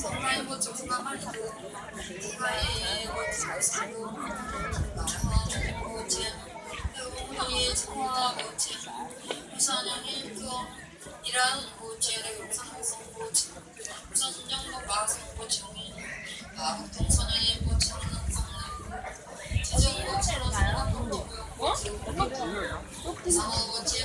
정말 구가 빨리 도 구가의 모치 사고 모치 엉덩이의 청와 모치 부산형의 그 이라는 모치의 영상성 모치 부산 영국 마성 모치용이 마북 동선의 능성능 지